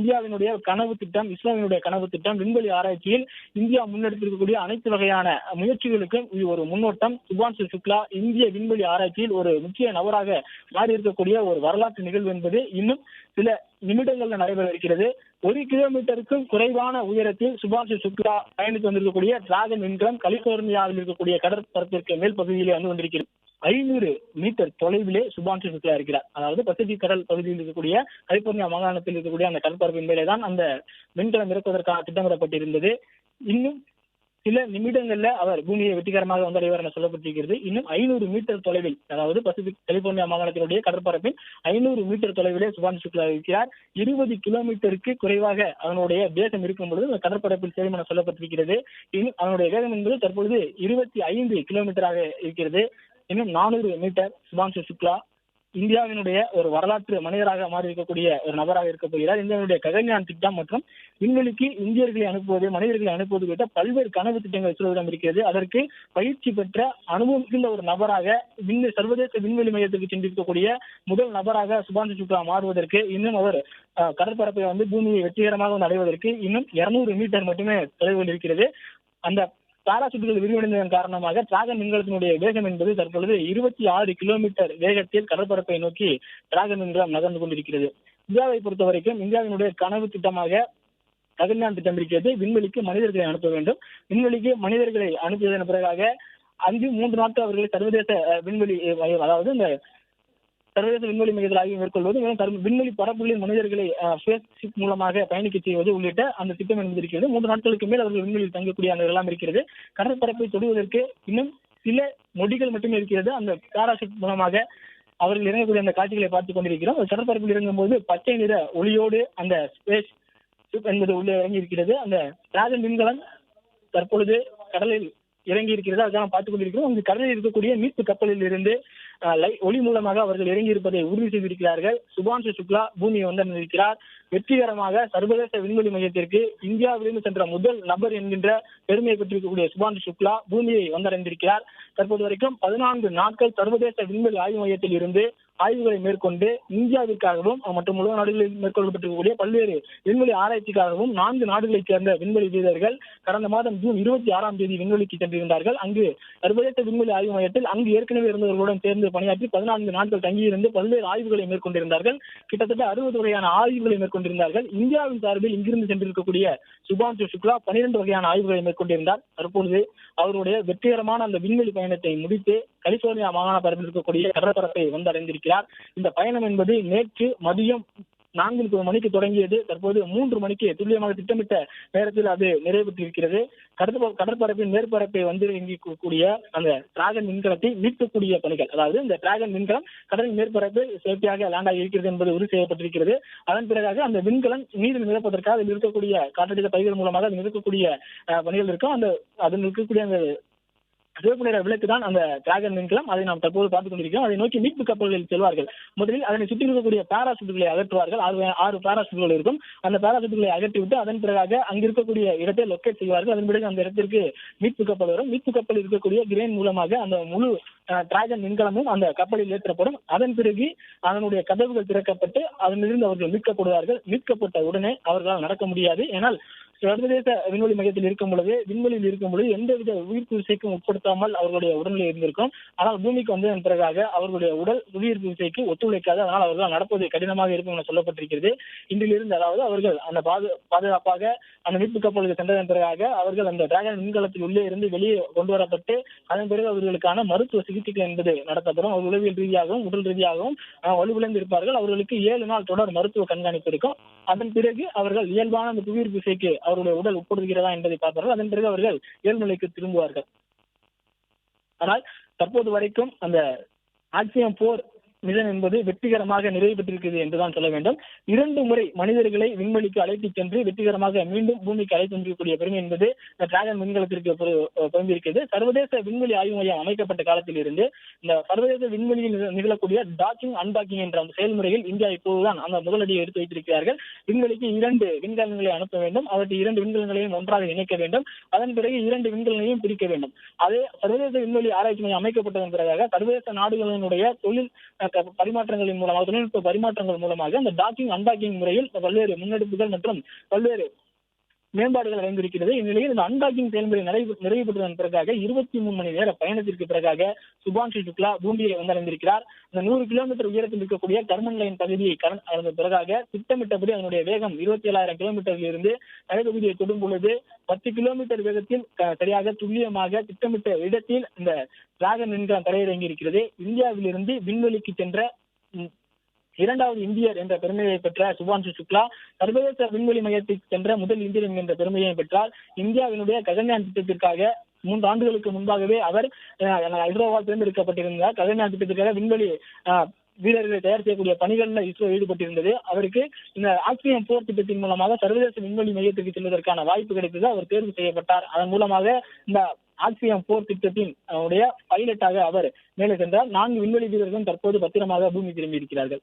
இந்தியாவினுடைய கனவு திட்டம் இஸ்ரோவினுடைய கனவு திட்டம் விண்வெளி ஆராய்ச்சியில் இந்தியா முன்னெடுத்திருக்கக்கூடிய அனைத்து வகையான முயற்சிகளுக்கும் இது ஒரு முன்னோட்டம். சுபான்சு சுக்லா இந்திய விண்வெளி ஆராய்ச்சியில் ஒரு முக்கிய நபராக மாறி இருக்கக்கூடிய ஒரு வரலாற்று நிகழ்வு என்பது இன்னும் சில நிமிடங்கள்ல நடைபெற இருக்கிறது. ஒரு கிலோமீட்டருக்கும் குறைவான உயரத்தில் சுபாஷ் சுக்லா பயணித்து வந்திருக்கக்கூடிய டிராகன் விண்கலம் கலிபோர்னியாவில் இருக்கக்கூடிய கடற்பரப்பிற்கு மேல் பகுதியிலே வந்து வந்திருக்கிறது ஐநூறு மீட்டர் தொலைவிலே சுபான்சு சுக்லா இருக்கிறார். அதாவது பசிபிக் கடல் பகுதியில் இருக்கக்கூடிய கலிபோர்னியா மாகாணத்தில் இருக்கக்கூடிய அந்த கடற்பரப்பின் மேலே தான் அந்த மின்கலம் இறக்குவதற்கான திட்டமிடப்பட்டிருந்தது. இன்னும் சில நிமிடங்கள்ல அவர் பூமியை வெற்றிகரமாக வந்தடைவார் என சொல்லப்பட்டிருக்கிறது. இன்னும் ஐநூறு மீட்டர் தொலைவில் அதாவது பசிபிக் கலிபோர்னியா மாகாணத்தினுடைய கடற்பரப்பின் ஐநூறு மீட்டர் தொலைவிலே சுபான் சுக்லா இருக்கிறார். இருபது கிலோமீட்டருக்கு குறைவாக அவனுடைய வேகம் இருக்கும் பொழுது அந்த கடற்பரப்பில் சேரும் என சொல்லப்பட்டிருக்கிறது. இன்னும் அவனுடைய வேகம் என்பது தற்பொழுது இருபத்தி ஐந்து கிலோமீட்டராக இருக்கிறது. இன்னும் நானூறு மீட்டர் சுபான்சு சுக்லா இந்தியாவினுடைய ஒரு வரலாற்று மனிதராக மாறி இருக்கக்கூடிய ஒரு நபராக இருக்க போகிறார். இந்தியாவுடைய ககன்யான் திட்டம் மற்றும் விண்வெளிக்கு இந்தியர்களை அனுப்புவது மனிதர்களை அனுப்புவது உள்ளிட்ட பல்வேறு கனவு திட்டங்கள் இஸ்ரோவிடம் இருக்கிறது. அதற்கு பயிற்சி பெற்ற அனுபவம் மிகுந்த ஒரு நபராக விண்வெளி சர்வதேச விண்வெளி மையத்துக்கு சென்றிருக்கக்கூடிய முதல் நபராக சுபான்சு சுக்லா மாறுவதற்கு இன்னும் அவர் கடற்பரப்பை வந்து பூமியை வெற்றிகரமாக வந்து அடைவதற்கு இன்னும் இருநூறு மீட்டர் மட்டுமே தொலைவில் இருக்கிறது. அந்த பாராசூட்டுகள் விரிவடைந்ததன் காரணமாக டிராகன் விண்கலத்தினுடைய வேகம் என்பது தற்பொழுது இருபத்தி ஆறு கிலோமீட்டர் வேகத்தில் கடற்பரப்பை நோக்கி டிராகன் விண்கலம் நகர்ந்து கொண்டிருக்கிறது. இந்தியாவை பொறுத்த வரைக்கும் இந்தியாவினுடைய கனவு திட்டமாக ககன்யான் திட்டம் இருக்கிறது விண்வெளிக்கு மனிதர்களை அனுப்ப வேண்டும். விண்வெளிக்கு மனிதர்களை அனுப்பியதன் பிறகாக அஞ்சு மூன்று நாட்கள் அவர்களை சர்வதேச அஹ், விண்வெளி அதாவது இந்த சர்வதேச விண்வெளி மையத்தில் ஆய்வு மேற்கொள்வது மேலும் விண்வெளி பரப்புகளின் மனிதர்களை ஸ்பேஸ் மூலமாக பயணிக்க செய்வது உள்ளிட்ட அந்த திட்டம் என்பது இருக்கிறது மூன்று நாட்களுக்கு மேல் அவர்கள் விண்வெளியில் தங்கக்கூடிய அந்த எல்லாம் இருக்கிறது. கடற்பரப்பை தொடுவதற்கு இன்னும் சில நொடிகள் மட்டுமே இருக்கிறது. அந்த பாராசூட் மூலமாக அவர்கள் இறங்கக்கூடிய அந்த காட்சிகளை பார்த்துக் கொண்டிருக்கிறோம். கடற்பரப்பில் இறங்கும் இறங்கும்போது பச்சை நிற ஒளியோடு அந்த ஸ்பேஸ் ஷிப் என்பது உள்ளே இறங்கி இருக்கிறது அந்த டிராகன் விண்கலம் தற்பொழுது கடலில் இறங்கி இருக்கிறது அதுதான் பார்த்துக் கொண்டிருக்கிறோம். அங்கு கடலில் இருக்கக்கூடிய மீட்பு கப்பலில் இருந்து ஒளி மூலமாக அவர்கள் இறங்கி இருப்பதை உறுதி செய்திருக்கிறார்கள். சுபான்சு சுக்லா பூமியை வந்திருக்கிறார் வெற்றிகரமாக சர்வதேச விண்வெளி மையத்திற்கு இந்தியாவிலிருந்து சென்ற முதல் நபர் என்கின்ற பெருமையை பெற்றிருக்கக்கூடிய சுபான்சு சுக்லா பூமியை வந்தடைந்திருக்கிறார். தற்போது வரைக்கும் பதினான்கு நாட்கள் சர்வதேச விண்வெளி ஆய்வு மையத்தில் இருந்து ஆய்வுகளை மேற்கொண்டு இந்தியாவிற்காகவும் மற்றும் உலக நாடுகளில் மேற்கொள்ளப்பட்டிருக்கக்கூடிய பல்வேறு விண்வெளி ஆராய்ச்சிக்காகவும் நான்கு நாடுகளைச் சேர்ந்த விண்வெளி வீரர்கள் கடந்த மாதம் ஜூன் இருபத்தி ஆறாம் தேதி விண்வெளிக்கு சென்றிருந்தார்கள். அங்கு சர்வதேச விண்வெளி ஆய்வு மையத்தில் அங்கு ஏற்கனவே இருந்தவர்களுடன் சேர்ந்து பணியாற்றி பதினான்கு நாட்கள் தங்கியிருந்து பல்வேறு ஆய்வுகளை மேற்கொண்டிருந்தார்கள். கிட்டத்தட்ட அறுபது வகையான ஆய்வுகளை மேற்கொண்டிருந்தார்கள். இந்தியாவின் சார்பில் இங்கிருந்து சென்றிருக்கக்கூடிய சுபான்சு சுக்லா பனிரெண்டு வகையான ஆய்வுகளை மேற்கொண்டிருந்தார். தற்பொழுது அவருடைய வெற்றிகரமான அந்த விண்வெளி பயணத்தை முடித்து கலிபோர்னியா மாகாண பரப்பில் இருக்கக்கூடிய கடற்பரப்பை வந்தடைந்திருக்கிறார். இந்த பயணம் என்பது நேற்று மதியம் நான்கு முப்பது மணிக்கு தொடங்கியது. தற்போது மூன்று மணிக்கு துல்லியமாக திட்டமிட்ட நேரத்தில் அது நிறைவேற்றியிருக்கிறது கடற்ப கடற்பரப்பின் மேற்பரப்பை வந்து இயங்கக்கூடிய அந்த டிராகன் மின்கலத்தை மீட்கக்கூடிய பணிகள் அதாவது இந்த டிராகன் மின்கலம் கடலின் மேற்பரப்பு சேஃப்டியாக லேண்ட் ஆகி இருக்கிறது என்பது உறுதி செய்யப்பட்டிருக்கிறது. அதன் பிறகாக அந்த விண்கலம் நீரில் நிரப்பதற்காக அதில் இருக்கக்கூடிய காற்றடித்த பைகள் மூலமாக அதில் இருக்கக்கூடிய பணிகள் இருக்கும். அந்த அதில் இருக்கக்கூடிய அந்த சிவப்பு நிற விளக்கு தான் அந்த டிராகன் விண்கலம். அதை நாம் தற்போது பார்த்துக் கொண்டிருக்கிறோம். அதை நோக்கி மீட்பு கப்பல்களில் செல்வார்கள். முதலில் அதனை சுற்றி இருக்கக்கூடிய பாராசூட்டுகளை அகற்றுவார்கள். ஆறு ஆறு பாராசூட்டுகள் இருக்கும். அந்த பாராசூட்டுகளை அகற்றிவிட்டு அதன் பிறகாக அங்கு இருக்கக்கூடிய இடத்தை லொக்கேட் செய்வார்கள். அதன் பிறகு அந்த இடத்திற்கு மீட்பு கப்பல் வரும். மீட்பு கப்பல் இருக்கக்கூடிய கிரேன் மூலமாக அந்த முழு டிராகன் விண்கலமும் அந்த கப்பலில் ஏற்றப்படும். அதன் பிறகு அதனுடைய கதவுகள் திறக்கப்பட்டு அதனிலிருந்து அவர்கள் மீட்கப்படுவார்கள். மீட்கப்பட்ட உடனே அவர்களால் நடக்க முடியாது. ஏனால் சர்வதேச விண்வெளி மையத்தில் இருக்கும் பொழுது விண்வெளியில் இருக்கும் பொழுது எந்தவித உயிர்ப்பு விசைக்கும் உட்படுத்தாமல் அவர்களுடைய உடல்நிலை இருந்திருக்கும். ஆனால் பூமிக்கு வந்ததன் பிறகாக அவர்களுடைய உடல் உயிர்ப்பு விசைக்கு ஒத்துழைக்காது. அதனால் அவர்கள் நடப்பது கடினமாக இருக்கும் என சொல்லப்பட்டிருக்கிறது. இன்றிலிருந்து அதாவது அவர்கள் அந்த பாதுகாப்பாக அந்த மீட்பு கப்பலுக்கு சென்றதன் பிறகாக அவர்கள் அந்த டிராகன் விண்கலத்தில் உள்ளே இருந்து வெளியே கொண்டு வரப்பட்டு அதன் பிறகு அவர்களுக்கான மருத்துவ சிகிச்சைகள் என்பது நடத்தப்படும். அவர் உளவியல் ரீதியாகவும் உடல் ரீதியாகவும் வலுவிழந்து இருப்பார்கள் அவர்களுக்கு ஏழு நாள் தொடர் மருத்துவ கண்காணிப்பு இருக்கும். அதன் பிறகு அவர்கள் இயல்பான அந்த புவியீர்ப்பு விசைக்கு அவருடைய உடல் உட்படுகிறதா என்பதை பார்ப்பார்கள் அதன் பிறகு அவர்கள் இயல்நிலைக்கு திரும்புவார்கள். ஆனால் தற்போது வரைக்கும் அந்த ஆக்சியம் போர் மிஷன் என்பது வெற்றிகரமாக நிறைவு பெற்றிருக்கிறது என்றுதான் சொல்ல வேண்டும். இரண்டு முறை மனிதர்களை விண்வெளிக்கு அழைத்துச் சென்று வெற்றிகரமாக மீண்டும் பூமிக்கு அழைத்து வந்திருக்கக்கூடிய பெருமை என்பது இந்த டிராகன் விண்கலத்திற்கு பொருந்திருக்கிறது சர்வதேச விண்வெளி ஆய்வு மையம் அமைக்கப்பட்ட காலத்தில் இருந்து இந்த சர்வதேச விண்வெளியில் நிகழக்கூடிய டாக்கிங் அன்டாக்கிங் என்ற அந்த செயல்முறையில் இந்தியா இப்போதுதான் அந்த முதலடியை எடுத்து வைத்திருக்கிறார்கள். விண்வெளிக்கு இரண்டு விண்கலங்களை அனுப்ப வேண்டும். அவற்றை இரண்டு விண்கலங்களையும் ஒன்றாக இணைக்க வேண்டும். அதன் பிறகு இரண்டு விண்கலங்களையும் பிரிக்க வேண்டும். அதே சர்வதேச விண்வெளி ஆராய்ச்சி மையம் அமைக்கப்பட்டதன் பிறகாக சர்வதேச நாடுகளினுடைய தொழில் பரிமாற்றங்களின் மூலமாக தொழில்நுட்ப பரிமாற்றங்கள் மூலமாக அந்த டாக்கிங் அன்டாக்கிங் முறையில் பல்வேறு முன்னெடுப்புகள் மற்றும் பல்வேறு மேம்பாடுகள் அடைந்திருக்கிறது. இந்நிலையில் இந்த அன்பாக்கிங் செயல்முறை நிறைவு நிறைவு பெற்றதன் பிறகாக இருபத்தி மூணு மணி நேர பயணத்திற்கு பிறகாக சுபான்ஷு சுக்லா பூமியை வந்தடைந்திருக்கிறார். இந்த நூறு கிலோமீட்டர் உயரத்தில் இருக்கக்கூடிய கர்மன் லைன் பகுதியை கடந்- கடந்த பிறகாக திட்டமிட்டபடி அதனுடைய வேகம் இருபத்தி ஏழாயிரம் கிலோமீட்டரில் இருந்து தலைப்பகுதியை தொடும் பொழுது பத்து கிலோமீட்டர் வேகத்தில் சரியாக துல்லியமாக திட்டமிட்ட இடத்தில் இந்த டிராகன் விண்கலம் தரையிறங்கி இருக்கிறது இந்தியாவிலிருந்து விண்வெளிக்கு சென்ற இரண்டாவது இந்தியர் என்ற பெருமையை பெற்ற சுபான்சு சுக்லா. சர்வதேச விண்வெளி மையத்திற்கு சென்ற முதல் இந்தியர் என்கின்ற பெருமையை பெற்றார். இந்தியாவினுடைய ககன்யான் திட்டத்திற்காக மூன்று ஆண்டுகளுக்கு முன்பாகவே அவர் ஹைதராபாத் தேர்ந்தெடுக்கப்பட்டிருந்தார். ககன்யான் திட்டத்திற்காக விண்வெளி அஹ், வீரர்களை தயார் செய்யக்கூடிய பணிகளில் இஸ்ரோ ஈடுபட்டிருந்தது. அவருக்கு இந்த ஆக்சியம் போர் திட்டத்தின் மூலமாக சர்வதேச விண்வெளி மையத்திற்கு செல்வதற்கான வாய்ப்பு கிடைத்தது. அவர் தேர்வு செய்யப்பட்டார். அதன் மூலமாக இந்த ஆக்சியம் போர் திட்டத்தின் உடைய பைலட்டாக அவர் மேலே சென்றார். நான்கு விண்வெளி வீரர்களும் தற்போது பத்திரமாக பூமி திரும்பி இருக்கிறார்கள்